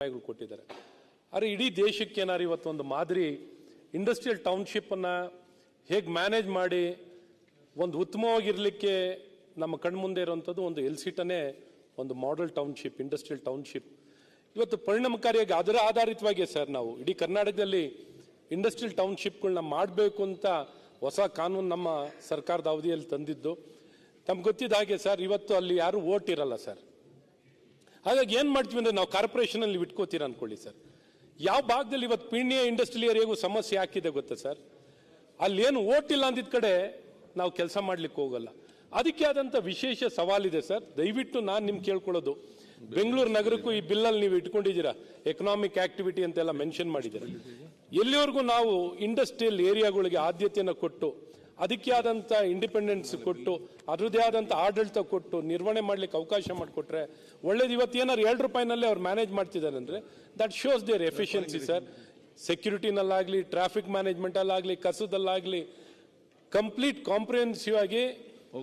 ಅಭಿಪ್ರಾಯಗಳು ಕೊಟ್ಟಿದ್ದಾರೆ. ಆದರೆ ಇಡೀ ದೇಶಕ್ಕೆ ಏನಾರು ಇವತ್ತೊಂದು ಮಾದರಿ ಇಂಡಸ್ಟ್ರಿಯಲ್ ಟೌನ್ಶಿಪ್ಪನ್ನು ಹೇಗೆ ಮ್ಯಾನೇಜ್ ಮಾಡಿ ಒಂದು ಉತ್ತಮವಾಗಿರಲಿಕ್ಕೆ ನಮ್ಮ ಕಣ್ಮುಂದೆ ಇರುವಂಥದ್ದು ಒಂದು ಎಲ್ ಸಿಟನೇ ಒಂದು ಮಾಡೆಲ್ ಟೌನ್ಶಿಪ್ ಇಂಡಸ್ಟ್ರಿಯಲ್ ಟೌನ್ಶಿಪ್ ಇವತ್ತು ಪರಿಣಾಮಕಾರಿಯಾಗಿ ಅದರ ಆಧಾರಿತವಾಗಿ ಸರ್ ನಾವು. ಇಡೀ ಕರ್ನಾಟಕದಲ್ಲಿ ಇಂಡಸ್ಟ್ರಿಯಲ್ ಟೌನ್ಶಿಪ್ಗಳನ್ನ ಮಾಡಬೇಕು ಅಂತ ಹೊಸ ಕಾನೂನು ನಮ್ಮ ಸರ್ಕಾರದ ಅವಧಿಯಲ್ಲಿ ತಂದಿದ್ದು. ತಮ್ಗೆ ಗೊತ್ತಿದ್ದ ಹಾಗೆ ಸರ್, ಇವತ್ತು ಅಲ್ಲಿ ಯಾರು ಓಟ್ ಇರಲ್ಲ ಸರ್. ಹಾಗಾಗಿ ಏನು ಮಾಡ್ತೀವಿ ಅಂದರೆ ನಾವು ಕಾರ್ಪೊರೇಷನಲ್ಲಿ ಇಟ್ಕೋತೀರ ಅನ್ಕೊಳ್ಳಿ ಸರ್. ಯಾವ ಭಾಗದಲ್ಲಿ ಇವತ್ತು ಪೀಣ್ಯ ಇಂಡಸ್ಟ್ರಿಯಲ್ ಏರಿಯಾಗೂ ಸಮಸ್ಯೆ ಹಾಕಿದೆ ಗೊತ್ತಾ ಸರ್? ಅಲ್ಲಿ ಏನು ಇಲ್ಲ ಅಂದಿದ್ದ ಕಡೆ ನಾವು ಕೆಲಸ ಮಾಡ್ಲಿಕ್ಕೆ ಹೋಗಲ್ಲ. ಅದಕ್ಕೆ ಆದಂಥ ವಿಶೇಷ ಸವಾಲಿದೆ ಸರ್. ದಯವಿಟ್ಟು ನಾನು ನಿಮ್ಗೆ ಕೇಳ್ಕೊಳ್ಳೋದು. ಬೆಂಗಳೂರು ನಗರಕ್ಕೂ ಈ ಬಿಲ್ಲಲ್ಲಿ ನೀವು ಇಟ್ಕೊಂಡಿದ್ದೀರಾ? ಎಕನಾಮಿಕ್ ಆಕ್ಟಿವಿಟಿ ಅಂತೆಲ್ಲ ಮೆನ್ಷನ್ ಮಾಡಿದ್ದೀರಾ? ಎಲ್ಲಿವರೆಗೂ ನಾವು ಇಂಡಸ್ಟ್ರಿಯಲ್ ಏರಿಯಾಗಳಿಗೆ ಆದ್ಯತೆಯನ್ನು ಕೊಟ್ಟು ಅದಕ್ಕೆ ಆದಂಥ ಇಂಡಿಪೆಂಡೆನ್ಸ್ ಕೊಟ್ಟು ಅದರದ್ದೇ ಆದಂಥ ಆಡಳಿತ ಕೊಟ್ಟು ನಿರ್ವಹಣೆ ಮಾಡಲಿಕ್ಕೆ ಅವಕಾಶ ಮಾಡಿಕೊಟ್ರೆ ಒಳ್ಳೇದು. ಇವತ್ತು ಏನಾದ್ರು ಎರಡು ರೂಪಾಯಿನಲ್ಲೇ ಅವ್ರು ಮ್ಯಾನೇಜ್ ಮಾಡ್ತಿದ್ದಾರೆ ಅಂದರೆ that shows their efficiency sir ಸೆಕ್ಯೂರಿಟಿನಲ್ಲಾಗಲಿ traffic ಮ್ಯಾನೇಜ್ಮೆಂಟಲ್ಲಾಗಲಿ ಕಸದಲ್ಲಾಗಲಿ ಕಂಪ್ಲೀಟ್ ಕಾಂಪ್ರಿಹೆನ್ಸಿವ್ ಆಗಿ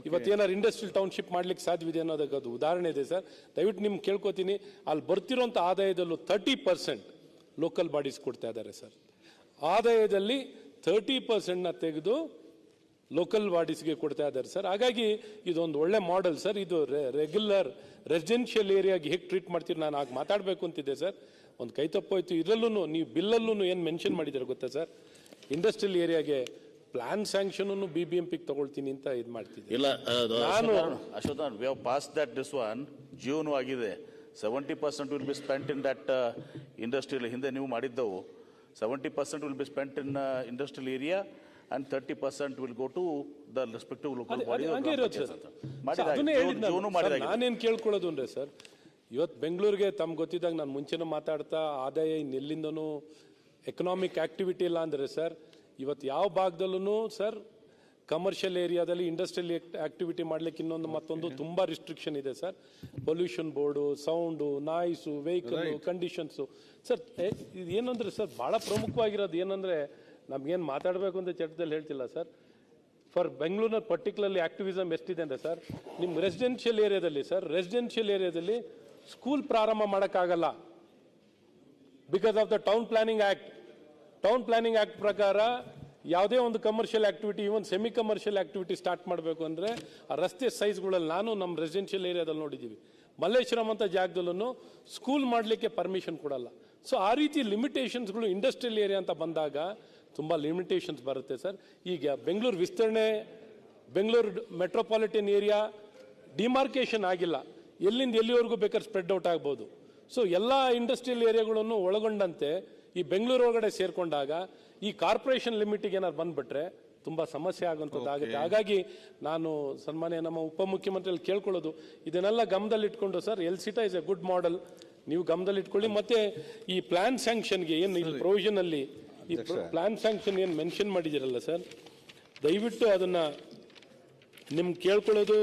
ಇವತ್ತೇನಾದ್ರು ಇಂಡಸ್ಟ್ರಿಯಲ್ ಟೌನ್ಶಿಪ್ ಮಾಡ್ಲಿಕ್ಕೆ ಸಾಧ್ಯವಿದೆ ಅನ್ನೋದಕ್ಕೆ ಅದು ಉದಾಹರಣೆ ಇದೆ ಸರ್ ದಯವಿಟ್ಟು ನಿಮ್ಗೆ ಕೇಳ್ಕೊತೀನಿ ಅಲ್ಲಿ ಬರ್ತಿರೋಂಥ ಆದಾಯದಲ್ಲೂ ತರ್ಟಿ ಪರ್ಸೆಂಟ್ ಲೋಕಲ್ ಬಾಡೀಸ್ ಕೊಡ್ತಾ ಇದ್ದಾರೆ ಸರ್ ಆದಾಯದಲ್ಲಿ ತರ್ಟಿ ಪರ್ಸೆಂಟ್ನ ತೆಗೆದು ಲೋಕಲ್ ಬಾಡೀಸ್ಗೆ ಕೊಡ್ತಾ ಇದ್ದಾರೆ ಸರ್ ಹಾಗಾಗಿ ಇದೊಂದು ಒಳ್ಳೆ ಮಾಡೆಲ್ ಸರ್ ಇದು ರೆಗ್ಯುಲರ್ ರೆಸಿಡೆನ್ಷಿಯಲ್ ಏರಿಯಾಗೆ ಹೇಗೆ ಟ್ರೀಟ್ ಮಾಡ್ತೀರಿ ನಾನು ಆಗ ಮಾತಾಡಬೇಕು ಅಂತಿದ್ದೆ ಸರ್ ಒಂದು ಕೈ ತಪ್ಪೋಯ್ತು. ಇದರಲ್ಲೂ ನೀವು ಬಿಲ್ಲಲ್ಲೂ ಏನು ಮೆನ್ಷನ್ ಮಾಡಿದ್ದಾರೆ ಗೊತ್ತಾ sir industrial ಏರಿಯಾಗೆ plan sanction B B M ಪಿಗೆ ತಗೊಳ್ತೀನಿ ಅಂತ ಇದು ಮಾಡ್ತಿದ್ದೆ. ಇಲ್ಲ ನಾನು- Ashok we have pass that this one ಜೀವನ ಆಗಿದೆ. Seventy percent will be spent in that industrial ಹಿಂದೆ ನೀವು ಮಾಡಿದ್ದವು. Seventy percent will be spent in industrial area and thirty percent will go to the respective local ಅದೇ- body ಅದೇ- ಹಂಗೆ ಇರೋದು sir. Sir, ಅದನ್ನೇ ನಾನೇನ್ ಕೇಳ್ಕೊಳ್ಳೋದು ಅಂದ್ರೆ ಸರ್ ಇವತ್ತು ಬೆಂಗಳೂರಿಗೆ ತಮ್ಗೆ ಗೊತ್ತಿದ್ದಾಗ ನಾನು ಮುಂಚೆನೂ ಮಾತಾಡ್ತಾ ಆದಾಯ ಇನ್ನೆಲ್ಲಿಂದನೂ ಎಕನಾಮಿಕ್ ಆಕ್ಟಿವಿಟಿ ಇಲ್ಲ ಅಂದ್ರೆ ಸರ್ ಇವತ್ತು ಯಾವ ಭಾಗದಲ್ಲೂ ಸರ್ ಕಮರ್ಷಿಯಲ್ ಏರಿಯಾದಲ್ಲಿ ಇಂಡಸ್ಟ್ರಿಯಲ್ ಆಕ್ಟಿವಿಟಿ ಮಾಡ್ಲಿಕ್ಕೆ ಇನ್ನೊಂದು ಮತ್ತೊಂದು ತುಂಬಾ ರಿಸ್ಟ್ರಿಕ್ಷನ್ ಇದೆ sir. Pollution board sound noise vehicle conditions sir ಇದು ಏನಂದ್ರೆ ಸರ್ ಬಹಳ ಪ್ರಮುಖವಾಗಿರೋದು ಏನಂದ್ರೆ ನಮ್ಗೇನು ಮಾತಾಡಬೇಕು ಅಂತ ಚಟದಲ್ಲಿ ಹೇಳ್ತಿಲ್ಲ ಸರ್. ಫಾರ್ ಬೆಂಗಳೂರಿನ ಪರ್ಟಿಕ್ಯುಲರ್ಲಿ ಆ್ಯಕ್ಟಿವಿಸಮ್ ಎಷ್ಟಿದೆ ಅಂದರೆ ಸರ್ ನಿಮ್ಮ ರೆಸಿಡೆನ್ಷಿಯಲ್ ಏರಿಯಾದಲ್ಲಿ ಸರ್, ರೆಸಿಡೆನ್ಷಿಯಲ್ ಏರಿಯಾದಲ್ಲಿ ಸ್ಕೂಲ್ ಪ್ರಾರಂಭ ಮಾಡೋಕ್ಕಾಗಲ್ಲ. Because of the town planning act town planning act ಪ್ರಕಾರ ಯಾವುದೇ ಒಂದು commercial activity even semi commercial activity start ಮಾಡಬೇಕು ಅಂದರೆ ಆ ರಸ್ತೆ ಸೈಜ್ಗಳಲ್ಲಿ ನಾನು ನಮ್ಮ ರೆಸಿಡೆನ್ಷಿಯಲ್ ಏರಿಯಾದಲ್ಲಿ ನೋಡಿದ್ದೀವಿ ಮಲ್ಲೇಶ್ವರಂ ಅಂತ ಜಾಗದಲ್ಲೂ ಸ್ಕೂಲ್ ಮಾಡಲಿಕ್ಕೆ ಪರ್ಮಿಷನ್ ಕೊಡಲ್ಲ. ಸೊ ಆ ರೀತಿ ಲಿಮಿಟೇಷನ್ಸ್ಗಳು ಇಂಡಸ್ಟ್ರಿಯಲ್ ಏರಿಯಾ ಅಂತ ಬಂದಾಗ ತುಂಬ ಲಿಮಿಟೇಷನ್ಸ್ ಬರುತ್ತೆ ಸರ್. ಈಗ ಬೆಂಗಳೂರು ವಿಸ್ತರಣೆ ಬೆಂಗಳೂರು ಮೆಟ್ರೋಪಾಲಿಟನ್ ಏರಿಯಾ ಡಿಮಾರ್ಕೇಶನ್ ಆಗಿಲ್ಲ. ಎಲ್ಲಿಂದ ಎಲ್ಲಿವರೆಗೂ ಬೇಕಾದ್ರೆ ಸ್ಪ್ರೆಡ್ ಔಟ್ ಆಗ್ಬೋದು. ಸೊ ಎಲ್ಲ ಇಂಡಸ್ಟ್ರಿಯಲ್ ಏರಿಯಾಗಳನ್ನು ಒಳಗೊಂಡಂತೆ ಈ ಬೆಂಗಳೂರು ಒಳಗಡೆ ಸೇರ್ಕೊಂಡಾಗ ಈ ಕಾರ್ಪೊರೇಷನ್ ಲಿಮಿಟಿಗೆ ಏನಾದ್ರು ಬಂದ್ಬಿಟ್ರೆ ತುಂಬ ಸಮಸ್ಯೆ ಆಗುವಂಥದ್ದು ಆಗುತ್ತೆ. ಹಾಗಾಗಿ ನಾನು ಸನ್ಮಾನ್ಯ ನಮ್ಮ ಉಪಮುಖ್ಯಮಂತ್ರಿಯಲ್ಲಿ ಕೇಳ್ಕೊಳ್ಳೋದು ಇದನ್ನೆಲ್ಲ ಗಮನದಲ್ಲಿಟ್ಕೊಂಡು sir L ಸಿಟಾ is a good model ನೀವು ಗಮನದಲ್ಲಿಟ್ಕೊಳ್ಳಿ. ಮತ್ತೆ ಈ ಪ್ಲಾನ್ ಸ್ಯಾಂಕ್ಷನ್ಗೆ ಏನು ಪ್ರೊವಿಷನ್ ಅಲ್ಲಿ ಈ ಪ್ಲಾನ್ ಸ್ಯಾಂಕ್ಷನ್ ಏನು ಮೆನ್ಷನ್ ಮಾಡಿದ್ದೀರಲ್ಲ ಸರ್ ದಯವಿಟ್ಟು ಅದನ್ನ ನಿಮ್ಗೆ ಕೇಳ್ಕೊಳ್ಳೋದು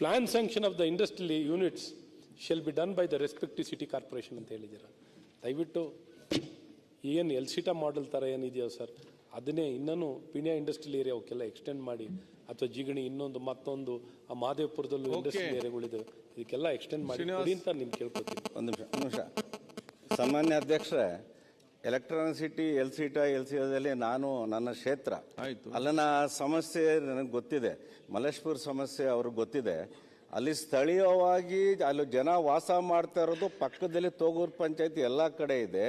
plan sanction of the industrial units shall be done by the respective city corporation ಅಂತ ಹೇಳಿದ್ದೀರ. ದಯವಿಟ್ಟು ಏನು ಎಲ್ ಸಿಟಾ ಮಾಡೆಲ್ ಥರ ಏನಿದೆಯೋ ಸರ್ ಅದನ್ನೇ ಇನ್ನೂ ಪಿಣ್ಯ ಇಂಡಸ್ಟ್ರಿಯಲ್ ಏರಿಯಾ ಅವಕ್ಕೆಲ್ಲ ಎಕ್ಸ್ಟೆಂಡ್ ಮಾಡಿ ಅಥವಾ ಜಿಗಣಿ ಇನ್ನೊಂದು ಮತ್ತೊಂದು ಆ ಮಾದೇವಪುರದಲ್ಲೂ ಇಂಡಸ್ಟ್ರಿಯಲ್ ಏರಿಯಾಗಳಿದೆ ಇದಕ್ಕೆಲ್ಲ ಎಕ್ಸ್ಟೆಂಡ್ ಮಾಡಿ ಅಂತ ನಿಮ್ಗೆ ಕೇಳ್ಕೊತೀನಿ ಒಂದು ನಿಮಿಷ ಒಂದು ನಿಮಿಷ. ಸಾಮಾನ್ಯ ಅಧ್ಯಕ್ಷರೇ ಎಲೆಕ್ಟ್ರಾನಿಸಿಟಿ ಎಲ್ ಸಿಟ ಎಲ್ ಸಿದಲ್ಲಿ ನಾನು ನನ್ನ ಕ್ಷೇತ್ರ. ಆಯ್ತು. ಅಲ್ಲಿನ ಸಮಸ್ಯೆ ನನಗೆ ಗೊತ್ತಿದೆ. ಮಲ್ಲೇಶ್ಪುರ್ ಸಮಸ್ಯೆ ಅವ್ರಿಗೆ ಗೊತ್ತಿದೆ. ಅಲ್ಲಿ ಸ್ಥಳೀಯವಾಗಿ ಅಲ್ಲಿ ಜನ ವಾಸ ಮಾಡ್ತಾ ಇರೋದು ಪಕ್ಕದಲ್ಲಿ ತೋಗೂರು ಪಂಚಾಯತಿ ಎಲ್ಲ ಕಡೆ ಇದೆ.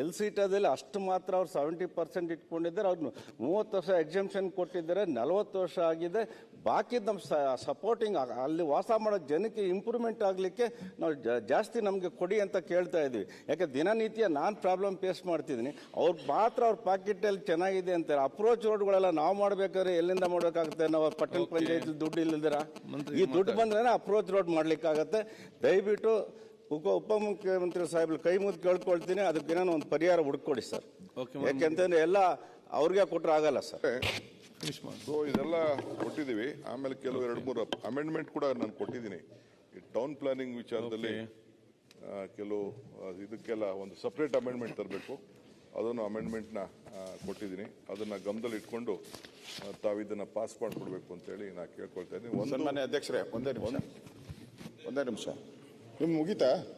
ಎಲ್ ಸಿಟದಲ್ಲಿ ಅಷ್ಟು ಮಾತ್ರ ಅವ್ರು ಸೆವೆಂಟಿ ಪರ್ಸೆಂಟ್ ಇಟ್ಕೊಂಡಿದ್ದಾರೆ. ಅವ್ರು ಮೂವತ್ತು ವರ್ಷ ಎಕ್ಸಮ್ಷನ್ ಕೊಟ್ಟಿದ್ದಾರೆ. ನಲವತ್ತು ವರ್ಷ ಆಗಿದೆ. ಬಾಕಿ ನಮ್ಮ ಸಪೋರ್ಟಿಂಗ್ ಅಲ್ಲಿ ವಾಸ ಮಾಡೋ ಜನಕ್ಕೆ ಇಂಪ್ರೂವ್ಮೆಂಟ್ ಆಗಲಿಕ್ಕೆ ನಾವು ಜಾಸ್ತಿ ನಮಗೆ ಕೊಡಿ ಅಂತ ಕೇಳ್ತಾ ಇದ್ವಿ. ಯಾಕೆ ದಿನನಿತ್ಯ ನಾನು ಪ್ರಾಬ್ಲಮ್ ಫೇಸ್ ಮಾಡ್ತಿದ್ದೀನಿ. ಅವ್ರು ಮಾತ್ರ ಅವ್ರ ಪಾಕೆಟಲ್ಲಿ ಚೆನ್ನಾಗಿದೆ ಅಂತಾರೆ ಅಪ್ರೋಚ್ ರೋಡ್ಗಳೆಲ್ಲ ನಾವು ಮಾಡಬೇಕಾದ್ರೆ ಎಲ್ಲಿಂದ ಮಾಡಬೇಕಾಗುತ್ತೆ ನಾವು ಪಟ್ಟಣ ಪಂಚಾಯತ್ ದುಡ್ಡು ಇಲ್ಲದಿರ ಈ ದುಡ್ಡು ಬಂದ್ರೆ ಅಪ್ರೋಚ್ ರೋಡ್ ಮಾಡ್ಲಿಕ್ಕಾಗತ್ತೆ. ದಯವಿಟ್ಟು ಉಪ ಉಪಮುಖ್ಯಮಂತ್ರಿ ಸಾಹೇಬ್ರು ಕೈ ಮುದ್ದು ಕೇಳ್ಕೊಳ್ತೀನಿ. ಏನೋ ಒಂದು ಪರಿಹಾರ ಹುಡ್ಕೊಡಿ ಸರ್. ಯಾಕೆಂತಂದ್ರೆ ಎಲ್ಲ ಅವ್ರಿಗೆ ಕೊಟ್ಟರೆ ಆಗಲ್ಲ ಸರ್. ಫಿನಿಶ್ ಮಾಡಿ ಸೊ ಇದೆಲ್ಲ ಕೊಟ್ಟಿದ್ದೀವಿ. ಆಮೇಲೆ ಕೆಲವು ಎರಡು ಮೂರು ಅಮೆಂಡ್ಮೆಂಟ್ ಕೂಡ ನಾನು ಕೊಟ್ಟಿದ್ದೀನಿ. ಈ ಟೌನ್ ಪ್ಲಾನಿಂಗ್ ವಿಚಾರದಲ್ಲಿ ಕೆಲವು ಇದಕ್ಕೆಲ್ಲ ಒಂದು ಸಪ್ರೇಟ್ ಅಮೆಂಡ್ಮೆಂಟ್ ತರಬೇಕು. ಅದನ್ನು ಅಮೆಂಡ್ಮೆಂಟ್ನ ಕೊಟ್ಟಿದ್ದೀನಿ. ಅದನ್ನ ಗಮನದಲ್ಲಿ ಇಟ್ಕೊಂಡು ಆ, ತಾವು ಇದನ್ನ ಪಾಸ್ ಮಾಡಿಕೊಡ್ಬೇಕು ಅಂತೇಳಿ ನಾನು ಕೇಳ್ಕೊಳ್ತಾ ಇದ್ದೀನಿ. ಒಂದು ಮನೆ ಅಧ್ಯಕ್ಷರೇ ಒಂದೇ ನಿಮಿಷ. ಒಂದೇ ನಿಮಿಷ. ನಿಮ್ಮ ಮುಗೀತಾ?